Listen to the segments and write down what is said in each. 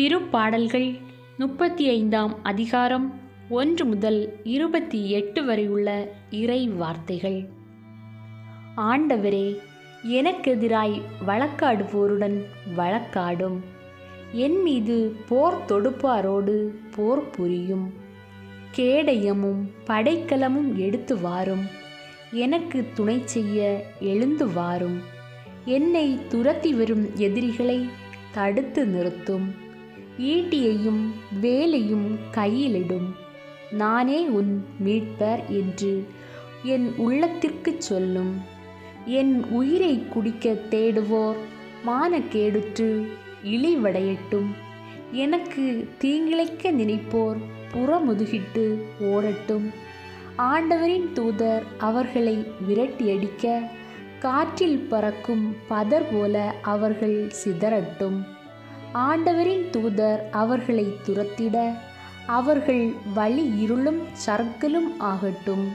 திருப்பாடல்கள் முப்பத்தி ஐந்தாம் அதிகாரம் ஒன்று முதல் இருபத்தி எட்டு வரை உள்ள இறை வார்த்தைகள். ஆண்டவரே எனக்கெதிராய் வழக்காடுவோருடன் வழக்காடும். என் மீது போர் தொடுப்பாரோடு போர் புரியும். கேடயமும் படைக்கலமும் எடுத்து வாரும். எனக்கு துணை செய்ய எழுந்து வாரும். என்னை துரத்தி வரும் எதிரிகளை தடுத்து நிறுத்தும். ஈட்டியையும் வேலையும் கையிலிடும். நானே உன் மீட்பர் என்று என் உள்ளத்திற்கு சொல்லும். என் உயிரை குடிக்க தேடுவோர் மானக்கேடுற்று இழிவடையட்டும். எனக்கு தீங்கிழைக்க நினைப்போர் புறமுதுகிட்டு ஓடட்டும். ஆண்டவரின் தூதர் அவர்களை விரட்டியடிக்க காற்றில் பறக்கும் பதர் போல அவர்கள் சிதறட்டும். ஆண்டவரின் தூதர் அவர்களை துரத்திட அவர்கள் வழி இருளும் சர்க்கலும் ஆகட்டும்.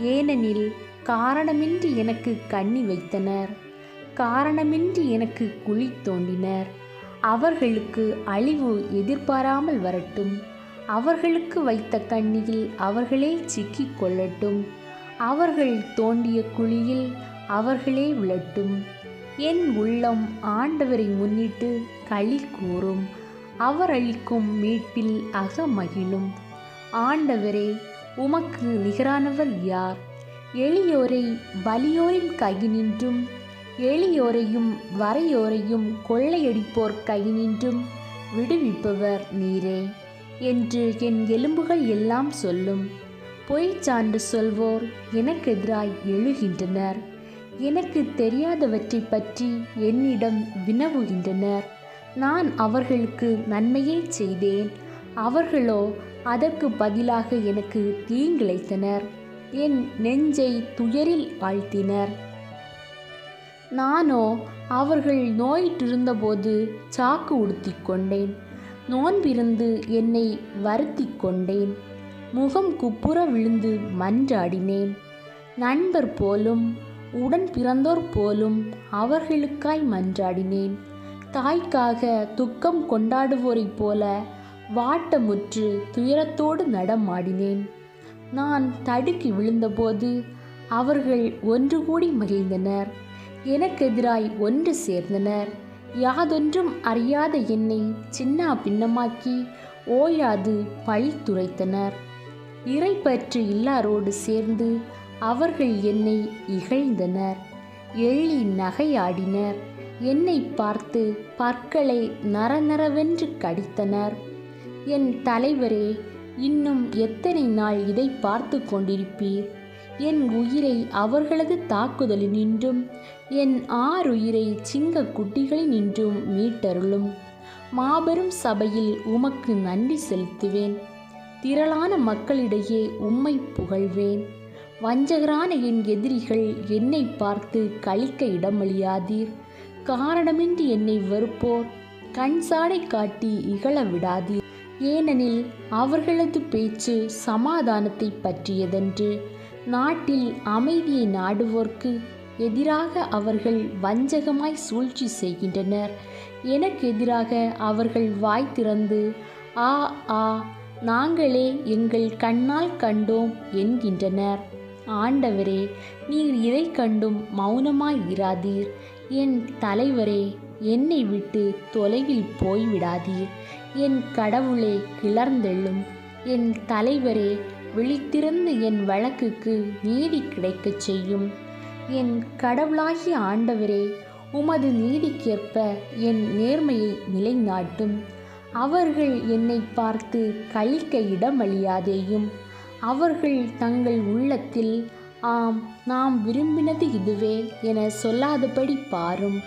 ஏனெனில் காரணமின்றி எனக்கு கண்ணி வைத்தனர் காரணமின்றி எனக்கு குழி தோண்டினர். அவர்களுக்கு அழிவு எதிர்பாராமல் வரட்டும். அவர்களுக்கு வைத்த கண்ணியில் அவர்களே சிக்கிக் கொள்ளட்டும். அவர்கள் தோண்டிய குழியில் அவர்களே விழட்டும். என் உள்ளம் ஆண்டவரை முன்னிட்டு களி கூறும். அவர் அளிக்கும் மீட்பில் அகமகிழும். ஆண்டவரே உமக்கு நிகரானவர் யார்? எளியோரை வலியோரின் கையினின்றும் எளியோரையும் வரையோரையும் கொள்ளையடிப்போர் கையினின்றும் விடுவிப்பவர் நீரே என்று என் எலும்புகள் எல்லாம் சொல்லும். பொய் சான்று சொல்வோர் எனக்கு எதிராய் எழுகின்றனர். எனக்கு தெரியாதவற்றை பற்றி என்னிடம் வினவுகின்றனர். நான் அவர்களுக்கு நன்மையை செய்தேன். அவர்களோ அதற்கு பதிலாக எனக்கு தீங்கிழைத்தனர். என் நெஞ்சை துயரில் ஆழ்த்தினர். நானோ அவர்கள் நோயிட்டிருந்தபோது சாக்கு உடுத்தி கொண்டேன் நோன்பிருந்து என்னை வருத்தி கொண்டேன் முகம் குப்புற விழுந்து மன்றாடினேன். நண்பர் போலும் உடன் பிறந்தோர் போலும் அவர்களுக்காய் மன்றாடினேன். தாய்க்காக துக்கம் கொண்டாடுவோரைப் போல வாட்டமுற்று துயரத்தோடு நடமாடினேன். நான் தடுக்கி விழுந்தபோது அவர்கள் ஒன்று கூடி மகிழ்ந்தனர். எனக்கெதிராய் ஒன்று சேர்ந்தனர். யாதொன்றும் அறியாத என்னை சின்னா பின்னமாக்கி ஓயாது பழி துரைத்தனர். பற்று இல்லாரோடு சேர்ந்து அவர்கள் என்னை இகழ்ந்தனர். எள்ளி நகையாடினர். என்னை பார்த்து பற்களை நரநரவென்று கடித்தனர். என் தலைவரே இன்னும் எத்தனை நாள் இதை பார்த்து கொண்டிருப்பீர்? என் உயிரை அவர்களது தாக்குதலினின்றும் என் ஆறுயிரை சிங்க குட்டிகளினின்றும் மீட்டருளும். மாபெரும் சபையில் உமக்கு நன்றி செலுத்துவேன். திரளான மக்களிடையே உம்மை புகழ்வேன். வஞ்சகரான என் எதிரிகள் என்னை பார்த்து கழிக்க இடமளியாதீர். காரணமின்றி என்னை வெறுப்போர். கண் சாடை காட்டி இகழ விடாதீர். ஏனெனில் அவர்களது பேச்சு சமாதானத்தை பற்றியதென்று. நாட்டில் அமைதியை நாடுவோர்க்கு எதிராக அவர்கள் வஞ்சகமாய் சூழ்ச்சி செய்கின்றனர். எனக்கு எதிராக அவர்கள் வாய் திறந்து ஆ ஆ நாங்களே எங்கள் கண்ணால் கண்டோம் என்கின்றனர். ஆண்டவரே நீர் இதை கண்டும் மௌனமாய் இராதீர். என் தலைவரே என்னை விட்டு தொலைவில் போய்விடாதீர். என் கடவுளே கிளர்ந்தெழும் என் தலைவரே விழித்திருந்து என் வழக்குக்கு நீதி கிடைக்கச் செய்யும். என் கடவுளாகிய ஆண்டவரே உமது நீதிக்கேற்ப என் நேர்மையை நிலைநாட்டும். அவர்கள் என்னை பார்த்து கழிக்க இடமளியாதேயும். அவர்கள் தங்கள் உள்ளத்தில் ஆம் நாம் விரும்பினது இதுவே என சொல்லாதபடி பாரும்.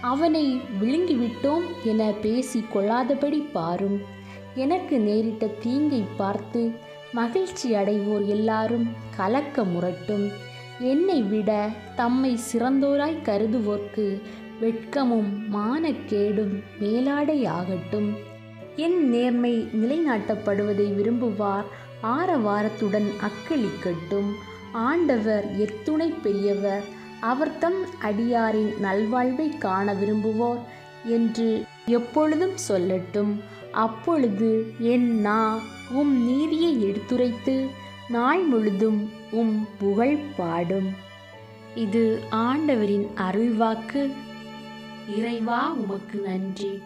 அவனை விழுங்கிவிட்டோம் என பேசி கொள்ளாதபடி பாரும். எனக்கு நேரிட்ட தீங்கை பார்த்து மகிழ்ச்சி அடைவோர் எல்லாரும் கலக்க முரட்டும். என்னை விட தம்மை சிறந்தோராய் கருதுவோர்க்கு வெட்கமும் மானக்கேடும் மேலாடையாகட்டும். என் நேர்மை நிலைநாட்டப்படுவதை விரும்புவார் ஆரவாரத்துடன் அக்களிக்கட்டும். ஆண்டவர் எத்துணை பெரியவர் அவர் தம் அடியாரின் நல்வாழ்வை காண விரும்புவோர் என்று எப்பொழுதும் சொல்லட்டும். அப்பொழுது என் நா உம் நீதியை எடுத்துரைத்து நாள் முழுதும் உம் புகழ் பாடும். இது ஆண்டவரின் அருள்வாக்கு. இறைவா உமக்கு நன்றி.